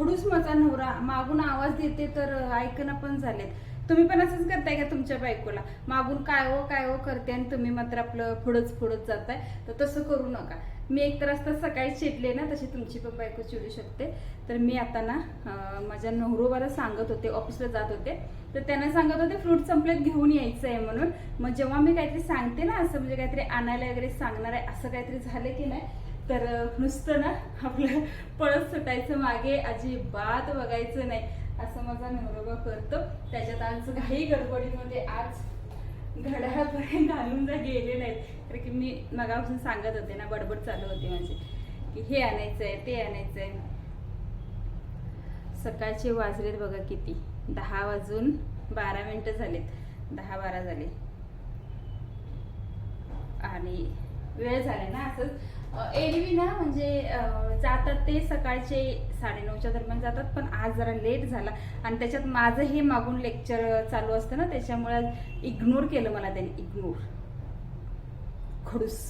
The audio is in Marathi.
खडूस माझा नवरा मागून आवाज देते तर ऐकणं पण झालेत. तुम्ही पण असंच करताय का तुमच्या बायकोला? मागून काय हो काय हो करते आणि तुम्ही मात्र आपलं पुढंच पुढंच जाताय? तर तसं करू नका. मी एक तर असता सकाळी चिडले ना तशी तुमची पण बायको चिडू शकते. तर मी आता ना माझ्या नवरोबाला सांगत होते ऑफिसला जात होते. तर त्यांना सांगत होते फ्रूट संपलेत घेऊन यायचं आहे म्हणून. मग जेव्हा मी काहीतरी सांगते ना असं म्हणजे काहीतरी आणायला वगैरे सांगणार आहे असं काहीतरी झालं की नाही तर नुसतं ना आपलं पळत सुटायचं मागे अजिबात बघायचं नाही. असं माझा नवरोबा करतो. त्याच्यात आमचं घाई गडबडीमध्ये आज घड्याळापर्यंत घालून जर गेले नाहीत. कारण की मी मगापासून सांगत होते ना बडबड चालू होती माझी. की हे आणायचं आहे ते आणायचं आहे सकाळचे वाजलेत बघा किती. दहा वाजून बारा मिनिटं झालेत. दहा बारा झाले. आणि वेळ झाला ना असंच. एरवी ना म्हणजे जातात ते सकाळचे साडेनऊच्या दरम्यान जातात पण आज जरा लेट झाला. आणि त्याच्यात माझं हे मागून लेक्चर चालू असतं ना त्याच्यामुळे इग्नोर केलं मला त्याने. इग्नोर. खडूस.